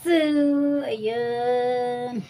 So, ayun.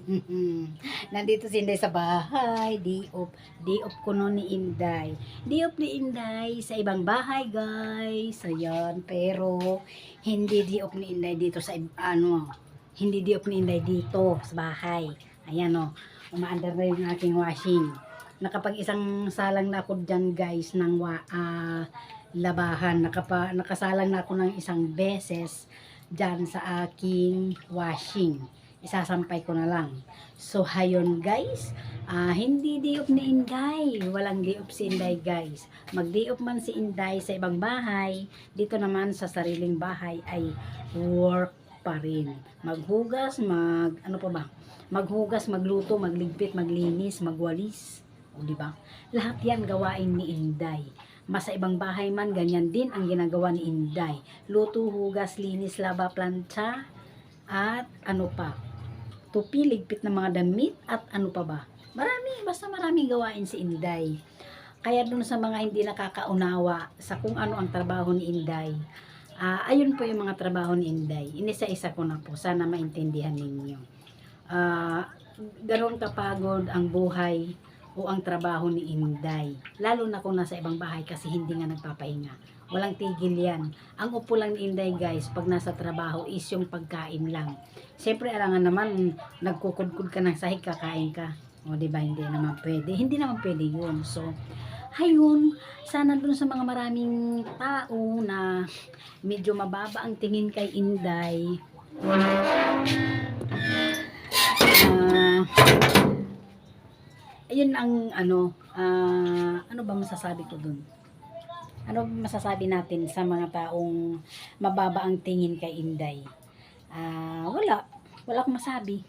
Nandito si Inday sa bahay. Di op, di op ko no ni Inday. Di op ni Inday sa ibang bahay, guys. Ayun, pero hindi di op ni Inday dito sa ano, hindi di op ni Inday dito sa bahay. Ayan o, umaandar na yung aking washing. Nakapag isang salang na ako dyan, guys, ng wa, ah, labahan. Nakapa, nakasalang na ako ng isang beses dyan sa aking washing. Isasampay ko na lang. So, hayon guys, ah, hindi diop ni Inday. Walang diop si Inday guys. Mag-diop man si Inday sa ibang bahay, dito naman sa sariling bahay ay work pa rin. Maghugas, mag, ano pa ba? Maghugas, magluto, magligpit, maglinis, magwalis. O, di ba? Lahat yan gawain ni Inday. Mas sa ibang bahay man, ganyan din ang ginagawa ni Inday. Luto, hugas, linis, laba, plancha, at ano pa, tupi, ligpit ng mga damit, at ano pa ba. Marami, basta maraming gawain si Inday. Kaya dun sa mga hindi nakakaunawa sa kung ano ang trabaho ni Inday, ah, ayun po yung mga trabaho ni Inday. Inisa-isa ko na po, sana maintindihan ninyo. Ah, ganon kapagod ang buhay o ang trabaho ni Inday. Lalo na kung nasa ibang bahay kasi hindi nga nagpapahinga. Walang tigil yan. Ang upo lang ni Inday guys, pag nasa trabaho is yung pagkain lang. Siyempre, alangan naman, nagkukudkud ka ng sahig, kakain ka. O, ba? Hindi naman pwede. Hindi naman pwede yun. So, hayun, sana dun sa mga maraming tao na medyo mababa ang tingin kay Inday. Ah, ayun ang ano, ah, ano ba masasabi ko dun? Ano masasabi natin sa mga taong mababa ang tingin kay Inday? Ah, wala. Wala akong masabi.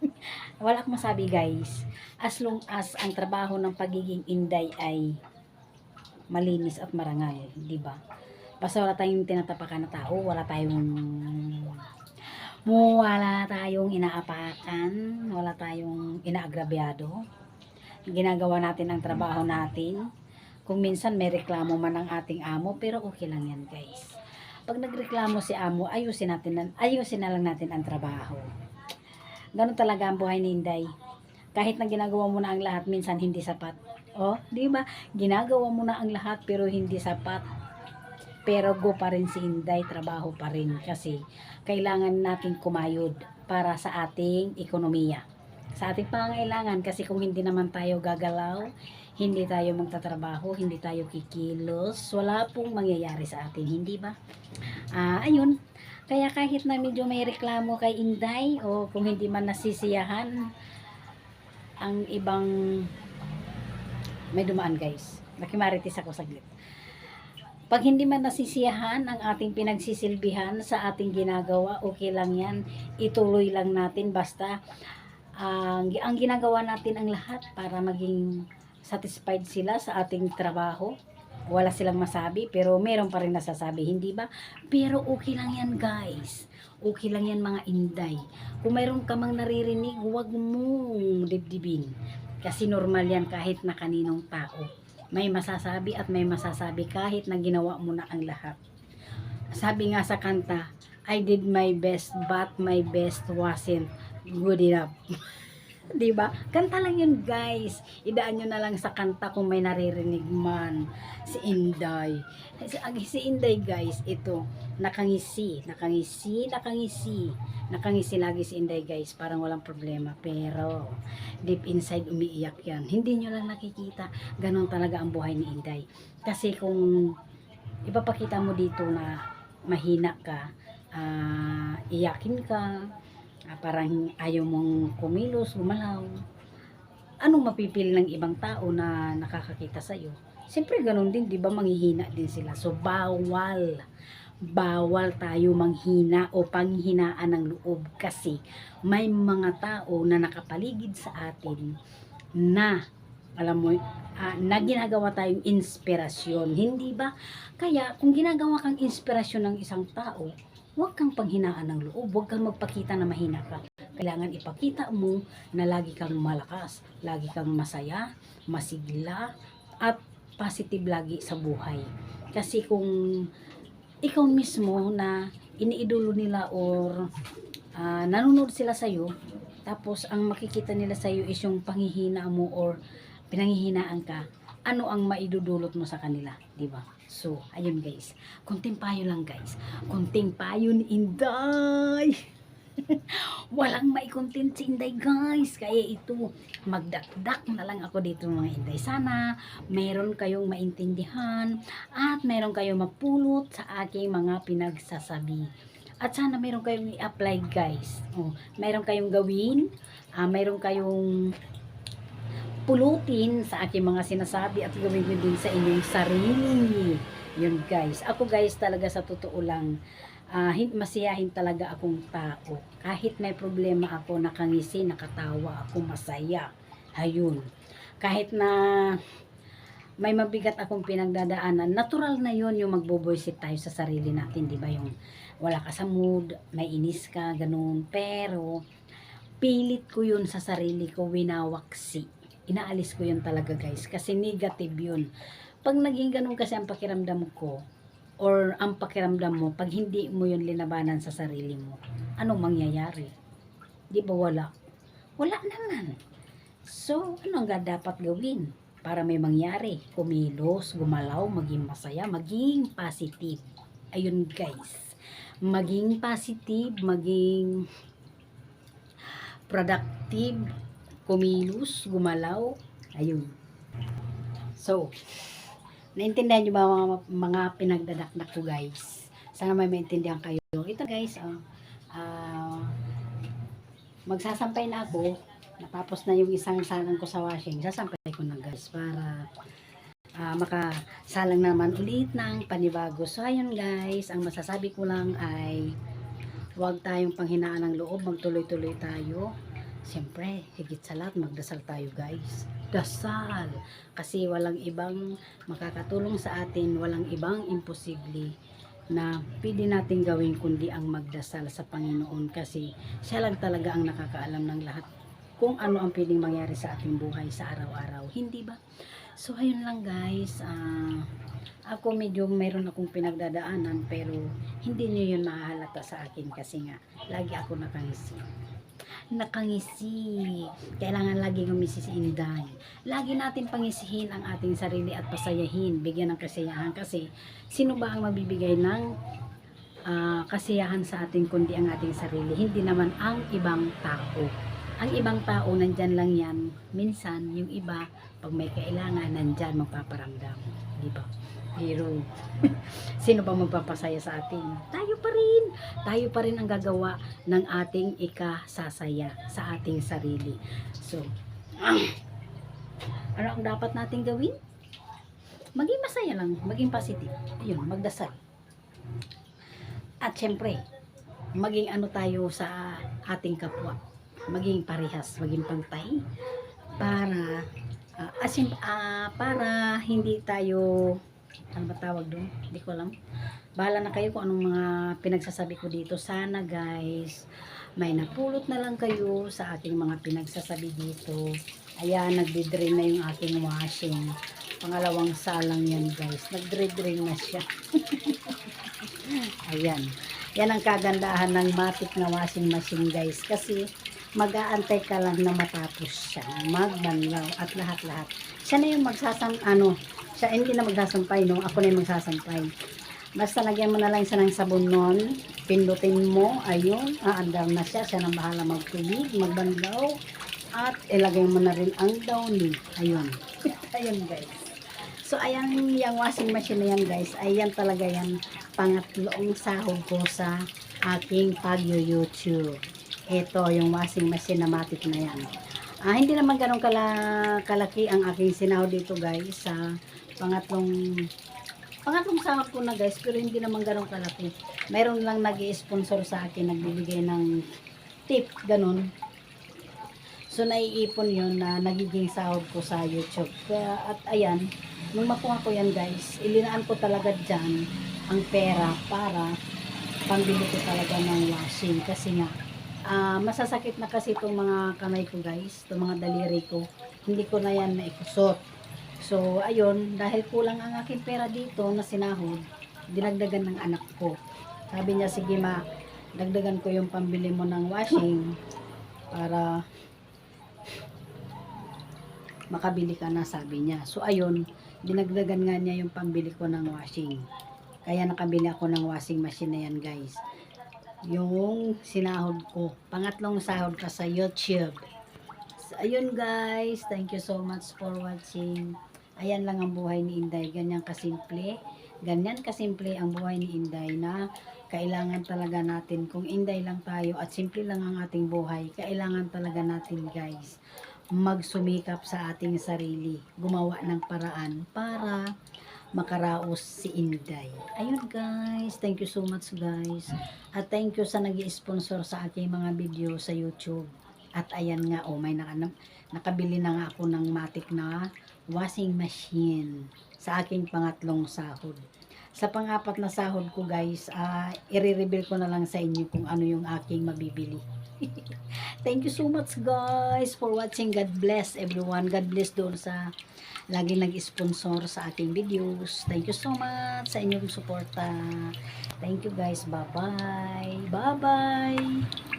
wala akong masabi, guys. As long as ang trabaho ng pagiging Inday ay malinis at marangal, di ba? Basta wala tayong tinatapakan na tao, wala tayong wala tayong inaapakan, wala tayong inaagrabyado. Ginagawa natin ang trabaho natin. Kung minsan may reklamo man ang ating amo, pero okay lang yan, guys. Pag nagreklamo si amo, ayusin natin, na- ayusin na lang natin ang trabaho. Ganun talaga ang buhay ni Inday. Kahit na ginagawa mo na ang lahat, minsan hindi sapat. Oh, di ba? Ginagawa mo na ang lahat, pero hindi sapat. Pero go pa rin si Inday, trabaho pa rin. Kasi kailangan natin kumayod para sa ating ekonomiya. Sa ating pangailangan, kasi kung hindi naman tayo gagalaw, hindi tayo magtatrabaho, hindi tayo kikilos, wala pong mangyayari sa atin, hindi ba? Ah, ayun. Kaya kahit na medyo may reklamo kay Inday o kung hindi man nasisiyahan ang ibang may dumaan guys. Nakimaritis ako saglit. Pag hindi man nasisiyahan ang ating pinagsisilbihan sa ating ginagawa, okay lang yan. Ituloy lang natin basta ang, ang ginagawa natin ang lahat para maging satisfied sila sa ating trabaho. Wala silang masabi, pero meron pa rin nasasabi, hindi ba? Pero okay lang yan, guys. Okay lang yan, mga inday. Kung mayroon ka mang naririnig, huwag mong dibdibin. Kasi normal yan kahit na kaninong tao. May masasabi at may masasabi kahit na ginawa mo na ang lahat. Sabi nga sa kanta, I did my best but my best wasn't good enough. 'Di ba? Kanta lang 'yun, guys. Idaan nyo na lang sa kanta kung may naririnig man si Inday. Si, si Inday, guys, ito, nakangisi, nakangisi, nakangisi. Nakangisi lagi si Inday, guys. Parang walang problema. Pero, deep inside, umiiyak yan. Hindi nyo lang nakikita. Ganon talaga ang buhay ni Inday. Kasi kung ipapakita mo dito na mahina ka, ah, iyakin ka, ah, parang ayaw mong kumilos, gumalaw, anong mapipili ng ibang tao na nakakakita sa'yo? Siyempre, ganun din, di ba, manghihina din sila. So, bawal. Bawal tayo manghina o panghinaan ng loob kasi may mga tao na nakapaligid sa atin na alam mo, ah, na ginagawa tayong inspirasyon. Hindi ba? Kaya, kung ginagawa kang inspirasyon ng isang tao, huwag kang panghinaan ng loob. Huwag kang magpakita na mahina ka. Kailangan ipakita mo na lagi kang malakas, lagi kang masaya, masigla, at positive lagi sa buhay. Kasi kung ikaw mismo na iniidolo nila or ah, nanonood sila sa'yo, tapos ang makikita nila sa'yo is yung panghihina mo or pinanghihinaan ka, ano ang maidudulot mo sa kanila, di ba? So, ayun guys. Kunting payo lang guys. Kunting payo ni Inday. Walang may content si Inday guys. Kaya ito, magdakdak na lang ako dito mga Inday. Sana meron kayong maintindihan at meron kayong mapulot sa aking mga pinagsasabi. At sana meron kayong i-apply guys. Oh, meron kayong gawin, ah, meron kayong pulutin sa aking mga sinasabi at gawin nyo din sa inyong sarili. Yun guys. Ako guys talaga sa totoo lang, hin- masiyahin talaga akong tao. Kahit may problema ako, nakangisi, nakatawa ako, masaya. Ayun. Kahit na may mabigat akong pinagdadaanan, natural na yon yung magboboysit tayo sa sarili natin, di ba? Yung wala ka sa mood, may inis ka, ganun. Pero, pilit ko yun sa sarili ko, winawaksi. Inaalis ko yun talaga guys, kasi negative yun. Pag naging ganun kasi ang pakiramdam ko, or ang pakiramdam mo, pag hindi mo yun linabanan sa sarili mo, anong mangyayari? Di ba wala? Wala naman. So, ano nga dapat gawin? Para may mangyari, kumilos, gumalaw, maging masaya, maging positive. Ayun guys. Maging positive, maging productive, kumilos, gumalaw. Ayun. So, naintindihan nyo ba mga, mga pinagdadakdak ko guys? Sana may maintindihan kayo. Ito guys, oh, ah, magsasampay na ako. Natapos na yung isang salang ko sa washing. Sasampay ko na guys para ah, makasalang naman ulit ng panibago. So ayun guys, ang masasabi ko lang ay huwag tayong panghinaan ng loob, magtuloy-tuloy tayo. Siyempre, higit sa lahat, magdasal tayo guys. Dasal! Kasi walang ibang makakatulong sa atin, walang ibang imposible na pwede natin gawin kundi ang magdasal sa Panginoon kasi siya lang talaga ang nakakaalam ng lahat kung ano ang pwedeng mangyari sa ating buhay sa araw-araw. Hindi ba? So, ayun lang guys. Ah, ako medyo meron akong pinagdadaanan pero hindi niyo yun mahahalata sa akin kasi nga lagi ako nakangisi. Nakangisi. Kailangan lagi ngumisi si Inday. Lagi natin pangisihin ang ating sarili at pasayahin. Bigyan ng kasiyahan kasi sino ba ang mabibigay ng ah, kasiyahan sa ating kundi ang ating sarili. Hindi naman ang ibang tao. Ang ibang tao, nandyan lang yan. Minsan, yung iba, pag may kailangan, nandyan magpaparamdam. Di ba? Pero, sino ba magpapasaya sa atin? Tayo pa rin. Tayo pa rin ang gagawa ng ating ikasasaya sa ating sarili. So, ano ang dapat natin gawin? Maging masaya lang, maging positive. Yun, magdasal. At syempre, maging ano tayo sa ating kapwa. Maging parehas, maging pantay para ah, asim, ah, para hindi tayo ano ba tawag doon? Hindi ko alam. Bahala na kayo kung anong mga pinagsasabi ko dito. Sana guys, may napulot na lang kayo sa aking mga pinagsasabi dito. Ayan, nagdi-drain na yung aking washing. Pangalawang salang yan guys. Nagdre-drain na siya. Ayan. Yan ang kagandahan ng matic na washing machine guys. Kasi mag-aantay ka lang na matapos siya. Magbanlaw at lahat-lahat. Siya na yung magsasam, ano, siya hindi na magsasampay, no? Ako na yung magsasampay. Basta lagyan mo na lang siya ng sabon nun, pindutin mo, ayun, aandar na siya, siya na bahala magtubig, magbanlaw, at ilagay mo na rin ang downy. Ayun. ayun guys. So, ayan yung washing machine na yan guys. Ayan talaga yan pangatlong sahod ko sa aking pag-YouTube. Ito yung washing machine na matic na yan. Ah, hindi naman ganun kala, kalaki ang aking sinahod dito guys sa pangatlong pangatlong sahod ko na guys pero hindi naman ganun kalaki. Meron lang nag sponsor sa akin nagbibigay ng tip ganun. So naiipon yun na nagiging sahod ko sa YouTube. Kaya, at ayan, nung makuha ko yan guys, ilinaan ko talaga dyan ang pera para pambili ko talaga ng washing. Kasi nga, ah, masasakit na kasi itong mga kamay ko guys, itong mga daliri ko. Hindi ko na yan maikusot. So, ayun, dahil kulang ang aking pera dito na sinahod, dinagdagan ng anak ko. Sabi niya, sige ma, dagdagan ko yung pambili mo ng washing para makabili ka na, sabi niya. So, ayun, dinagdagan nga niya yung pambili ko ng washing. Kaya nakabili ako ng washing machine na yan, guys. Yung sinahod ko. Pangatlong sahod ka sa YouTube. So, ayun, guys. Thank you so much for watching. Ayan lang ang buhay ni Inday. Ganyan kasimple. Ganyan kasimple ang buhay ni Inday na kailangan talaga natin, kung Inday lang tayo at simple lang ang ating buhay, kailangan talaga natin guys, magsumikap sa ating sarili, gumawa ng paraan para makaraos si Inday. Ayun guys, thank you so much guys. At thank you sa nag sponsor sa aking mga video sa YouTube. At ayan nga, oh, may naka, nakabili na nga ako ng matic na washing machine sa aking pangatlong sahod. Sa pangapat na sahod ko guys, ah i-reveal ko na lang sa inyo kung ano yung aking mabibili. Thank you so much guys for watching. God bless everyone. God bless doon sa lagi nag-sponsor sa aking videos. Thank you so much sa inyong suporta. Thank you guys. Bye-bye. Bye-bye.